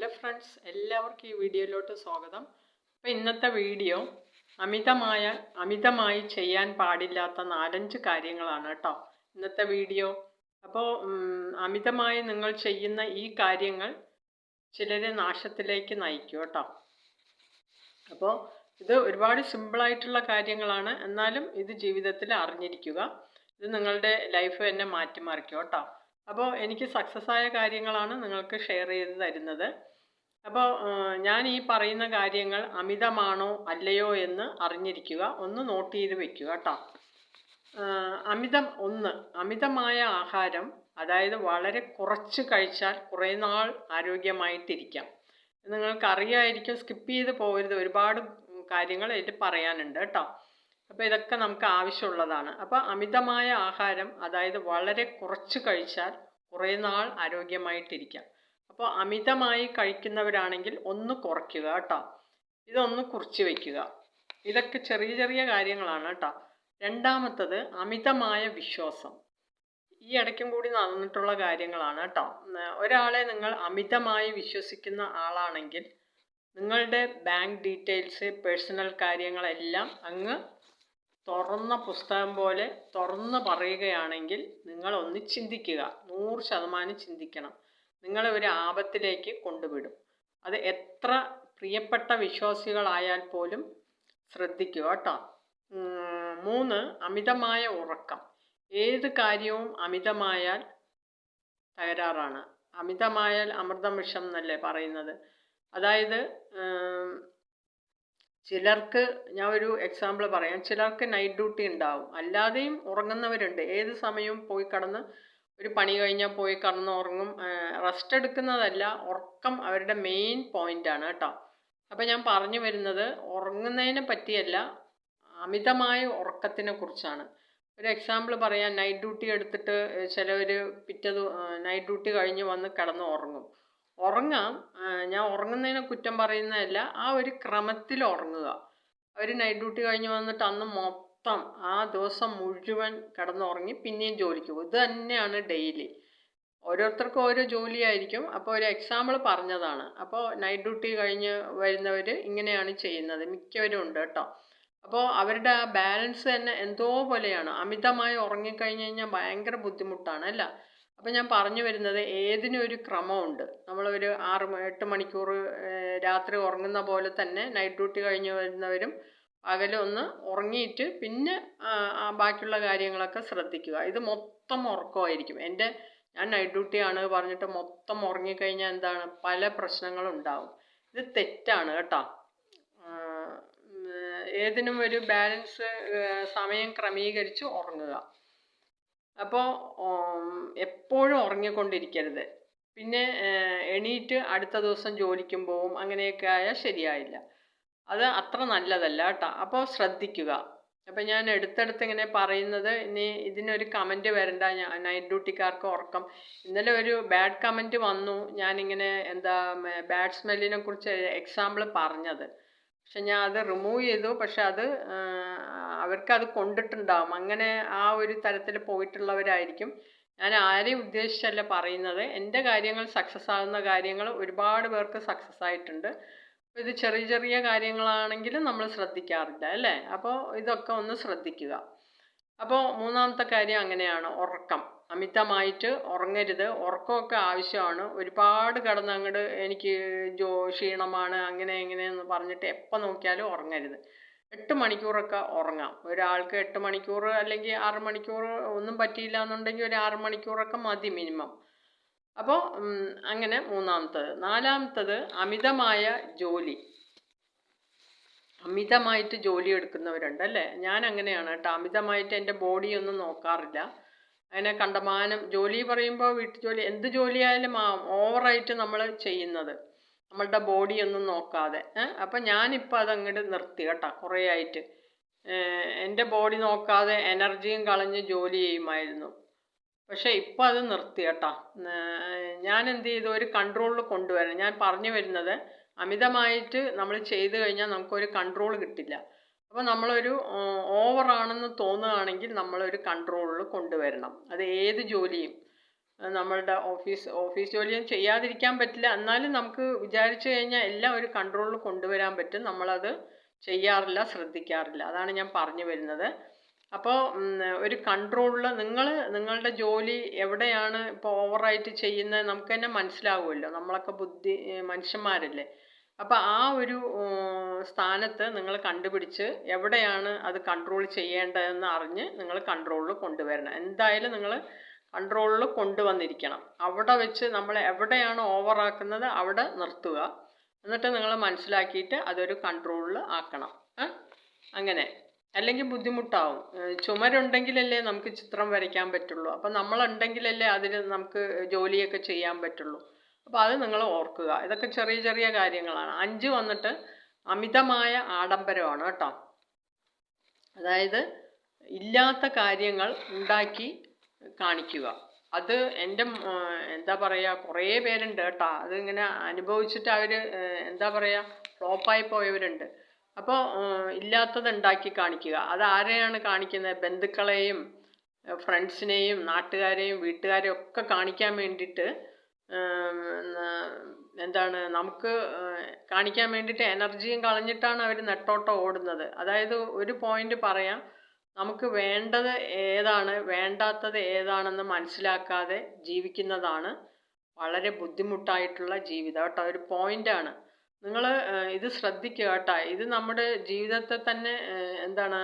Hello friends എല്ലാവർക്കും ഈ വീഡിയോയിലോട്ട് സ്വാഗതം. അപ്പോൾ ഇന്നത്തെ വീഡിയോ അമിതമായ അമിതമായി ചെയ്യാൻ പാടില്ലാത്ത നാലഞ്ച് കാര്യങ്ങളാണ് കേട്ടോ ഇന്നത്തെ വീഡിയോ. അപ്പോൾ അമിതമായി നിങ്ങൾ ചെയ്യുന്ന ഈ കാര്യങ്ങൾ ചിലരെ നാശത്തിലേക്ക് നയിക്കും കേട്ടോ. അപ്പോൾ ഇത് ഒരുപാട് സിമ്പിളായിട്ടുള്ള കാര്യങ്ങളാണ്. എന്നാലും ഇത് ജീവിതത്തിൽ അറിഞ്ഞിരിക്കുക. ഇത് നിങ്ങളുടെ ലൈഫ് തന്നെ മാറ്റിമറിക്കും കേട്ടോ. അപ്പോൾ എനിക്ക് സക്സസ് ആയ കാര്യങ്ങളാണ് നിങ്ങൾക്ക് ഷെയർ ചെയ്ത് തരുന്നത്. അപ്പോൾ ഞാൻ ഈ പറയുന്ന കാര്യങ്ങൾ അമിതമാണോ അല്ലയോ എന്ന് അറിഞ്ഞിരിക്കുക. ഒന്ന് നോട്ട് ചെയ്ത് വെക്കുക കേട്ടോ. അമിതം ഒന്ന് അമിതമായ ആഹാരം അതായത് വളരെ കുറച്ച് കഴിച്ചാൽ കുറേ നാൾ ആരോഗ്യമായിട്ടിരിക്കാം. നിങ്ങൾക്ക് അറിയാമായിരിക്കും സ്കിപ്പ് ചെയ്ത് പോകരുത്. ഒരുപാട് കാര്യങ്ങൾ ഇതിൽ പറയാനുണ്ട് കേട്ടോ. അപ്പോൾ ഇതൊക്കെ നമുക്ക് ആവശ്യമുള്ളതാണ്. അപ്പോൾ അമിതമായ ആഹാരം അതായത് വളരെ കുറച്ച് കഴിച്ചാൽ കുറേ നാൾ ആരോഗ്യമായിട്ടിരിക്കാം. അപ്പോൾ അമിതമായി കഴിക്കുന്നവരാണെങ്കിൽ ഒന്ന് കുറയ്ക്കുക കേട്ടോ. ഇതൊന്ന് കുറിച്ച് വയ്ക്കുക ഇതൊക്കെ ചെറിയ ചെറിയ കാര്യങ്ങളാണ് കേട്ടോ. രണ്ടാമത്തത് അമിതമായ വിശ്വാസം. ഈ ഇടയ്ക്കും കൂടി നടന്നിട്ടുള്ള കാര്യങ്ങളാണ് കേട്ടോ. ഒരാളെ നിങ്ങൾ അമിതമായി വിശ്വസിക്കുന്ന ആളാണെങ്കിൽ നിങ്ങളുടെ ബാങ്ക് ഡീറ്റെയിൽസ് പേഴ്സണൽ കാര്യങ്ങളെല്ലാം അങ്ങ് തുറന്ന പുസ്തകം പോലെ തുറന്ന് പറയുകയാണെങ്കിൽ നിങ്ങൾ ഒന്ന് ചിന്തിക്കുക. നൂറ് ശതമാനം ചിന്തിക്കണം. നിങ്ങളെ ഒരു ആപത്തിലേക്ക് കൊണ്ടുവിടും. അത് എത്ര പ്രിയപ്പെട്ട വിശ്വാസികളായാൽ പോലും ശ്രദ്ധിക്കുക കേട്ടോ. മൂന്ന് അമിതമായ ഉറക്കം. ഏത് കാര്യവും അമിതമായാൽ തകരാറാണ്. അമിതമായാൽ അമൃതം വിഷം എന്നല്ലേ പറയുന്നത്? അതായത് ചിലർക്ക് ഞാൻ ഒരു എക്സാമ്പിൾ പറയാം. ചിലർക്ക് നൈറ്റ് ഡ്യൂട്ടി ഉണ്ടാവും. അല്ലാതെയും ഉറങ്ങുന്നവരുണ്ട്. ഏത് സമയവും പോയി കടന്ന് ഒരു പണി കഴിഞ്ഞാൽ പോയി കടന്ന് ഉറങ്ങും. റെസ്റ്റ് എടുക്കുന്നതല്ല ഉറക്കം അവരുടെ മെയിൻ പോയിന്റാണ് കേട്ടോ. അപ്പോൾ ഞാൻ പറഞ്ഞു വരുന്നത് ഉറങ്ങുന്നതിനെ പറ്റിയല്ല അമിതമായ ഉറക്കത്തിനെ കുറിച്ചാണ്. ഒരു എക്സാമ്പിൾ പറയാം നൈറ്റ് ഡ്യൂട്ടി എടുത്തിട്ട് ചിലവർ പിറ്റത് നൈറ്റ് ഡ്യൂട്ടി കഴിഞ്ഞ് വന്ന് കിടന്ന് ഉറങ്ങും. ഉറങ്ങാം. ഞാൻ ഉറങ്ങുന്നതിനെ കുറ്റം പറയുന്നതല്ല ആ ഒരു ക്രമത്തിൽ ഉറങ്ങുക. ഒരു നൈറ്റ് ഡ്യൂട്ടി കഴിഞ്ഞ് വന്നിട്ട് അന്ന് മൊത്തം ആ ദിവസം മുഴുവൻ കിടന്നുറങ്ങി പിന്നെയും ജോലിക്ക് പോകും. ഇത് തന്നെയാണ് ഡെയിലി ഓരോരുത്തർക്കും ഓരോ ജോലിയായിരിക്കും. അപ്പോൾ ഒരു എക്സാമ്പിൾ പറഞ്ഞതാണ്. അപ്പോൾ നൈറ്റ് ഡ്യൂട്ടി കഴിഞ്ഞ് വരുന്നവർ ഇങ്ങനെയാണ് ചെയ്യുന്നത്. മിക്കവരും ഉണ്ട് കേട്ടോ. അപ്പോൾ അവരുടെ ആ ബാലൻസ് തന്നെ എന്തോ പോലെയാണ്. അമിതമായി ഉറങ്ങിക്കഴിഞ്ഞ് കഴിഞ്ഞാൽ ഭയങ്കര ബുദ്ധിമുട്ടാണ് അല്ല? അപ്പം ഞാൻ പറഞ്ഞു വരുന്നത് ഏതിനും ഒരു ക്രമമുണ്ട്. നമ്മളൊരു ആറ് എട്ട് മണിക്കൂർ രാത്രി ഉറങ്ങുന്ന പോലെ തന്നെ നൈറ്റ് ഡ്യൂട്ടി കഴിഞ്ഞ് വരുന്നവരും പകലൊന്ന് ഉറങ്ങിയിട്ട് പിന്നെ ബാക്കിയുള്ള കാര്യങ്ങളൊക്കെ ശ്രദ്ധിക്കുക. ഇത് മൊത്തം ഉറക്കമായിരിക്കും. എന്റെ ഞാൻ നൈറ്റ് ഡ്യൂട്ടി ആണ് പറഞ്ഞിട്ട് മൊത്തം ഉറങ്ങിക്കഴിഞ്ഞാൽ എന്താണ്? പല പ്രശ്നങ്ങളും ഉണ്ടാവും ഇത് തെറ്റാണ് കേട്ടോ. ഏതിനും ഒരു ബാലൻസ് സമയം ക്രമീകരിച്ച് ഉറങ്ങുക. അപ്പോൾ എപ്പോഴും ഉറങ്ങിക്കൊണ്ടിരിക്കരുത്. പിന്നെ എണീറ്റ് അടുത്ത ദിവസം ജോലിക്കും പോവും അങ്ങനെയൊക്കെ ആയാൽ ശരിയായില്ല. അത് അത്ര നല്ലതല്ല കേട്ടോ അപ്പോൾ ശ്രദ്ധിക്കുക. അപ്പം ഞാൻ എടുത്തെടുത്ത് ഇങ്ങനെ പറയുന്നത് ഇനി ഇതിനൊരു കമന്റ് വരണ്ട. ഞാൻ നൈറ്റ് ഡ്യൂട്ടിക്കാർക്ക് ഉറക്കം. ഇന്നലെ ഒരു ബാഡ് കമന്റ് വന്നു. ഞാനിങ്ങനെ എന്താ ബാഡ് സ്മെല്ലിനെ കുറിച്ച് എക്സാമ്പിൾ പറഞ്ഞത്. പക്ഷെ ഞാൻ അത് റിമൂവ് ചെയ്തു. പക്ഷെ അത് അവർക്കത് കൊണ്ടിട്ടുണ്ടാവും. അങ്ങനെ ആ ഒരു തരത്തിൽ പോയിട്ടുള്ളവരായിരിക്കും. ഞാൻ ആരെയും ഉദ്ദേശിച്ചല്ല പറയുന്നത്. എന്റെ കാര്യങ്ങൾ സക്സസ് ആകുന്ന കാര്യങ്ങൾ ഒരുപാട് പേർക്ക് സക്സസ് ആയിട്ടുണ്ട്. ഇത് ചെറിയ ചെറിയ കാര്യങ്ങളാണെങ്കിലും നമ്മൾ ശ്രദ്ധിക്കാറില്ല അല്ലേ? അപ്പോൾ ഇതൊക്കെ ഒന്ന് ശ്രദ്ധിക്കുക. അപ്പോൾ മൂന്നാമത്തെ കാര്യം അങ്ങനെയാണ് ഉറക്കം. അമിതമായിട്ട് ഉറങ്ങരുത്. ഉറക്കമൊക്കെ ആവശ്യമാണ്. ഒരുപാട് കിടന്ന് അങ്ങോട്ട് എനിക്ക് ജോ ക്ഷീണമാണ് അങ്ങനെ എങ്ങനെയെന്ന് പറഞ്ഞിട്ട് എപ്പോൾ നോക്കിയാലും ഉറങ്ങരുത്. എട്ട് മണിക്കൂറൊക്കെ ഉറങ്ങാം. ഒരാൾക്ക് എട്ട് മണിക്കൂർ അല്ലെങ്കിൽ ആറ് മണിക്കൂർ ഒന്നും പറ്റിയില്ല എന്നുണ്ടെങ്കിൽ ഒരു ആറ് മണിക്കൂറൊക്കെ മതി മിനിമം. അപ്പോൾ അങ്ങനെ മൂന്നാമത്തത്. നാലാമത്തത് അമിതമായ ജോലി. അമിതമായിട്ട് ജോലി എടുക്കുന്നവരുണ്ട് അല്ലേ? ഞാൻ അങ്ങനെയാണ് കേട്ടോ. അമിതമായിട്ട് എന്റെ ബോഡിയൊന്നും നോക്കാറില്ല. അങ്ങനെ കണ്ടമാനം ജോലി പറയുമ്പോൾ വീട്ടു ജോലി എന്ത് ജോലിയായാലും ഓവറായിട്ട് നമ്മൾ ചെയ്യുന്നത്. നമ്മളുടെ ബോഡി ഒന്നും നോക്കാതെ. അപ്പം ഞാനിപ്പോൾ അതങ്ങോട്ട് നിർത്തി കേട്ടോ കുറേ ആയിട്ട് എന്റെ ബോഡി നോക്കാതെ എനർജിയും കളഞ്ഞ് ജോലി ചെയ്യുമായിരുന്നു. പക്ഷേ ഇപ്പോൾ അത് നിർത്തി കേട്ടോ. ഞാൻ എന്ത് ചെയ്തു ഒരു കൺട്രോളിൽ കൊണ്ടുവരണം. ഞാൻ പറഞ്ഞു വരുന്നത് അമിതമായിട്ട് നമ്മൾ ചെയ്തു കഴിഞ്ഞാൽ നമുക്കൊരു കൺട്രോൾ കിട്ടില്ല. അപ്പോൾ നമ്മളൊരു ഓവറാണെന്ന് തോന്നുകയാണെങ്കിൽ നമ്മളൊരു കൺട്രോളിൽ കൊണ്ടുവരണം. അത് ഏത് ജോലിയും. നമ്മളുടെ ഓഫീസ് ഓഫീസ് ജോലിയും ചെയ്യാതിരിക്കാൻ പറ്റില്ല. എന്നാലും നമുക്ക് വിചാരിച്ചു കഴിഞ്ഞാൽ എല്ലാം ഒരു കൺട്രോളിൽ കൊണ്ടുവരാൻ പറ്റും. നമ്മളത് ചെയ്യാറില്ല ശ്രദ്ധിക്കാറില്ല. അതാണ് ഞാൻ പറഞ്ഞു വരുന്നത്. അപ്പോൾ ഒരു കൺട്രോളിൽ നിങ്ങൾ നിങ്ങളുടെ ജോലി എവിടെയാണ് ഇപ്പോൾ ഓവറായിട്ട് ചെയ്യുന്നത്? നമുക്ക് തന്നെ മനസ്സിലാവുമല്ലോ. നമ്മളൊക്കെ ബുദ്ധി മനുഷ്യന്മാരല്ലേ. അപ്പോൾ ആ ഒരു സ്ഥാനത്ത് നിങ്ങൾ കണ്ടുപിടിച്ച് എവിടെയാണ് അത് കൺട്രോൾ ചെയ്യേണ്ടതെന്ന് അറിഞ്ഞ് നിങ്ങൾ കൺട്രോളിൽ കൊണ്ടുവരണം. എന്തായാലും നിങ്ങൾ കൺട്രോളിൽ കൊണ്ടുവന്നിരിക്കണം. അവിടെ വെച്ച് നമ്മൾ എവിടെയാണ് ഓവറാക്കുന്നത് അവിടെ നിർത്തുക. എന്നിട്ട് നിങ്ങൾ മനസ്സിലാക്കിയിട്ട് അതൊരു കൺട്രോളിൽ ആക്കണം? അങ്ങനെ. അല്ലെങ്കിൽ ബുദ്ധിമുട്ടാവും. ചുമരുണ്ടെങ്കിലല്ലേ നമുക്ക് ചിത്രം വരയ്ക്കാൻ പറ്റുള്ളൂ. അപ്പം നമ്മളുണ്ടെങ്കിലല്ലേ അതിൽ നമുക്ക് ജോലിയൊക്കെ ചെയ്യാൻ പറ്റുള്ളൂ. അപ്പോൾ അത് നിങ്ങൾ ഓർക്കുക. ഇതൊക്കെ ചെറിയ ചെറിയ കാര്യങ്ങളാണ്. അഞ്ച് വന്നിട്ട് അമിതമായ ആഡംബരമാണ് കേട്ടോ. അതായത് ഇല്ലാത്ത കാര്യങ്ങൾ ഉണ്ടാക്കി കാണിക്കുക. അത് എന്റെ എന്താ പറയുക കുറേ പേരുണ്ട് കേട്ടോ. അതിങ്ങനെ അനുഭവിച്ചിട്ട് അവർ എന്താ പറയുക ഫ്ലോപ്പായി പോയവരുണ്ട്. അപ്പോൾ ഇല്ലാത്തത് ഉണ്ടാക്കി കാണിക്കുക. അത് ആരെയാണ് കാണിക്കുന്നത്? ബന്ധുക്കളെയും ഫ്രണ്ട്സിനെയും നാട്ടുകാരെയും വീട്ടുകാരെയും ഒക്കെ കാണിക്കാൻ വേണ്ടിയിട്ട് എന്താണ് നമുക്ക് കാണിക്കാൻ വേണ്ടിയിട്ട് എനർജിയും കളഞ്ഞിട്ടാണ് അവർ നെട്ടോട്ടം ഓടുന്നത്. അതായത് ഒരു പോയിന്റ് പറയാം നമുക്ക് വേണ്ടത് ഏതാണ് വേണ്ടാത്തത് ഏതാണെന്ന് മനസ്സിലാക്കാതെ ജീവിക്കുന്നതാണ് വളരെ ബുദ്ധിമുട്ടായിട്ടുള്ള ജീവിതം. കേട്ടോ ഒരു പോയിന്റാണ് നിങ്ങൾ ഇത് ശ്രദ്ധിക്കുക കേട്ടോ. ഇത് നമ്മുടെ ജീവിതത്തെ തന്നെ എന്താണ്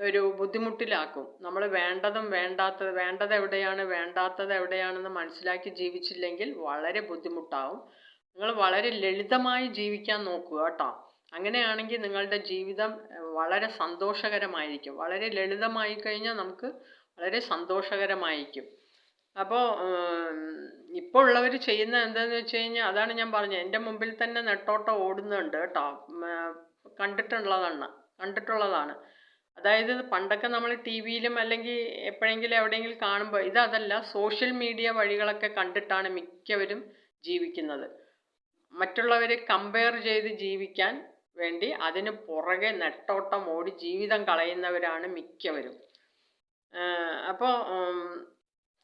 ഒരു ബുദ്ധിമുട്ടിലാക്കും. നമ്മൾ വേണ്ടതും വേണ്ടാത്തത് വേണ്ടത് എവിടെയാണ് വേണ്ടാത്തത് എവിടെയാണെന്ന് മനസ്സിലാക്കി ജീവിച്ചില്ലെങ്കിൽ വളരെ ബുദ്ധിമുട്ടാവും. നിങ്ങൾ വളരെ ലളിതമായി ജീവിക്കാൻ നോക്കുക കേട്ടോ. അങ്ങനെയാണെങ്കിൽ നിങ്ങളുടെ ജീവിതം വളരെ സന്തോഷകരമായിരിക്കും. വളരെ ലളിതമായി കഴിഞ്ഞാൽ നമുക്ക് വളരെ സന്തോഷകരമായിരിക്കും. അപ്പോൾ ഇപ്പോൾ ഉള്ളവർ ചെയ്യുന്ന എന്താണെന്ന് വെച്ച് കഴിഞ്ഞാൽ അതാണ് ഞാൻ പറഞ്ഞത്. എന്റെ മുമ്പിൽ തന്നെ നെട്ടോട്ടം ഓടുന്നുണ്ട് കേട്ടോ. കണ്ടിട്ടുള്ളതാണ്. കണ്ടിട്ടുള്ളതാണ്. അതായത് പണ്ടൊക്കെ നമ്മൾ ടി വിയിലും അല്ലെങ്കിൽ എപ്പോഴെങ്കിലും എവിടെയെങ്കിലും കാണുമ്പോൾ ഇതല്ല സോഷ്യൽ മീഡിയ വഴികളൊക്കെ കണ്ടിട്ടാണ് മിക്കവരും ജീവിക്കുന്നത്. മറ്റുള്ളവരെ കമ്പയർ ചെയ്ത് ജീവിക്കാൻ വേണ്ടി അതിന് പുറകെ നെട്ടോട്ടം ഓടി ജീവിതം കളയുന്നവരാണ് മിക്കവരും. അപ്പോൾ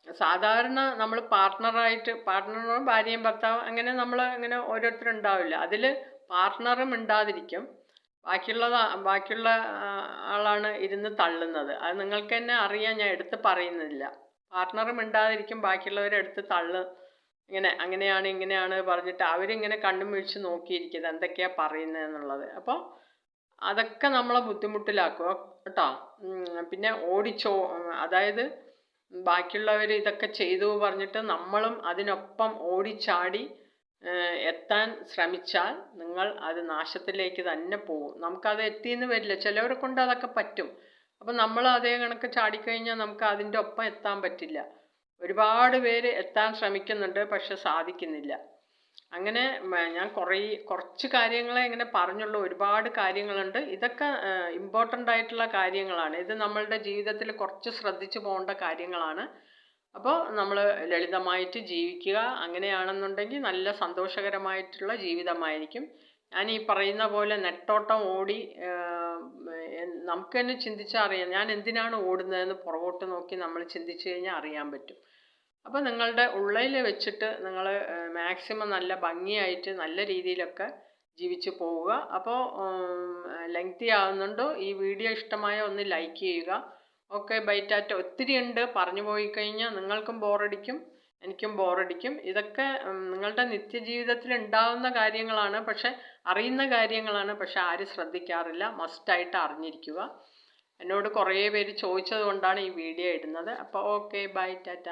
സാധാരണ നമ്മൾ പാർട്ട്ണറായിട്ട് പാർട്ട്ണറും ഭാര്യയും ഭർത്താവും അങ്ങനെ നമ്മൾ അങ്ങനെ ഓരോരുത്തരുണ്ടാവില്ല. അതിൽ പാർട്ട്ണറും ഉണ്ടാതിരിക്കും. ബാക്കിയുള്ളത് ബാക്കിയുള്ള ആളാണ് ഇരുന്ന് തള്ളുന്നത്. അത് നിങ്ങൾക്ക് തന്നെ അറിയാം ഞാൻ എടുത്ത് പറയുന്നില്ല. പാർട്ട്ണറും മിണ്ടാതിരിക്കും ബാക്കിയുള്ളവരെ എടുത്ത് തള്ളു. ഇങ്ങനെ അങ്ങനെയാണ് ഇങ്ങനെയാണ് പറഞ്ഞിട്ട് അവരിങ്ങനെ കണ്ണും വീഴ്ച നോക്കിയിരിക്കുന്നത്. എന്തൊക്കെയാ പറയുന്നത് എന്നുള്ളത്. അപ്പോൾ അതൊക്കെ നമ്മളെ ബുദ്ധിമുട്ടിലാക്കുക കേട്ടോ? പിന്നെ ഓടിച്ചോ അതായത് ബാക്കിയുള്ളവർ ഇതൊക്കെ ചെയ്തു പറഞ്ഞിട്ട് നമ്മളും അതിനൊപ്പം ഓടിച്ചാടി എത്താൻ ശ്രമിച്ചാൽ നിങ്ങൾ അത് നാശത്തിലേക്ക് തന്നെ പോകും. നമുക്കത് എത്തിയെന്ന് വരില്ല. ചിലവരെ കൊണ്ട് അതൊക്കെ പറ്റും. അപ്പം നമ്മൾ അതേ കണക്ക് ചാടിക്കഴിഞ്ഞാൽ നമുക്ക് അതിന്റെ ഒപ്പം എത്താൻ പറ്റില്ല. ഒരുപാട് പേര് എത്താൻ ശ്രമിക്കുന്നുണ്ട് പക്ഷെ സാധിക്കുന്നില്ല. അങ്ങനെ ഞാൻ കുറേ കുറച്ച് കാര്യങ്ങളെ ഇങ്ങനെ പറഞ്ഞുള്ളൂ. ഒരുപാട് കാര്യങ്ങളുണ്ട്. ഇതൊക്കെ ഇമ്പോർട്ടന്റ് ആയിട്ടുള്ള കാര്യങ്ങളാണ്. ഇത് നമ്മളുടെ ജീവിതത്തിൽ കുറച്ച് ശ്രദ്ധിച്ചു പോകേണ്ട കാര്യങ്ങളാണ്. അപ്പോൾ നമ്മൾ ലളിതമായിട്ട് ജീവിക്കുക അങ്ങനെയാണെന്നുണ്ടെങ്കിൽ നല്ല സന്തോഷകരമായിട്ടുള്ള ജീവിതമായിരിക്കും. ഞാൻ ഈ പറയുന്ന പോലെ നെട്ടോട്ടം ഓടി നമുക്ക് തന്നെ ചിന്തിച്ചാൽ അറിയാം. ഞാൻ എന്തിനാണ് ഓടുന്നതെന്ന് പുറകോട്ട് നോക്കി നമ്മൾ ചിന്തിച്ചു കഴിഞ്ഞാൽ അറിയാൻ പറ്റും. അപ്പോൾ നിങ്ങളുടെ ഉള്ളിൽ വെച്ചിട്ട് നിങ്ങൾ മാക്സിമം നല്ല ഭംഗിയായിട്ട് നല്ല രീതിയിലൊക്കെ ജീവിച്ചു പോവുക. അപ്പോൾ ലെങ്തി ആകുന്നുണ്ടോ ഈ വീഡിയോ ഇഷ്ടമായ ഒന്ന് ലൈക്ക് ചെയ്യുക. ഓക്കെ ബൈറ്റാറ്റ ഒത്തിരി ഉണ്ട്. പറഞ്ഞു പോയി കഴിഞ്ഞാൽ നിങ്ങൾക്കും ബോറടിക്കും എനിക്കും ബോറടിക്കും. ഇതൊക്കെ നിങ്ങളുടെ നിത്യജീവിതത്തിൽ ഉണ്ടാകുന്ന കാര്യങ്ങളാണ്. പക്ഷെ അറിയുന്ന കാര്യങ്ങളാണ്. പക്ഷെ ആരും ശ്രദ്ധിക്കാറില്ല. മസ്റ്റായിട്ട് അറിഞ്ഞിരിക്കുക. എന്നോട് കുറേ പേര് ചോദിച്ചത് കൊണ്ടാണ് ഈ വീഡിയോ ഇടുന്നത്. അപ്പോൾ ഓക്കെ ബൈ ടാറ്റ.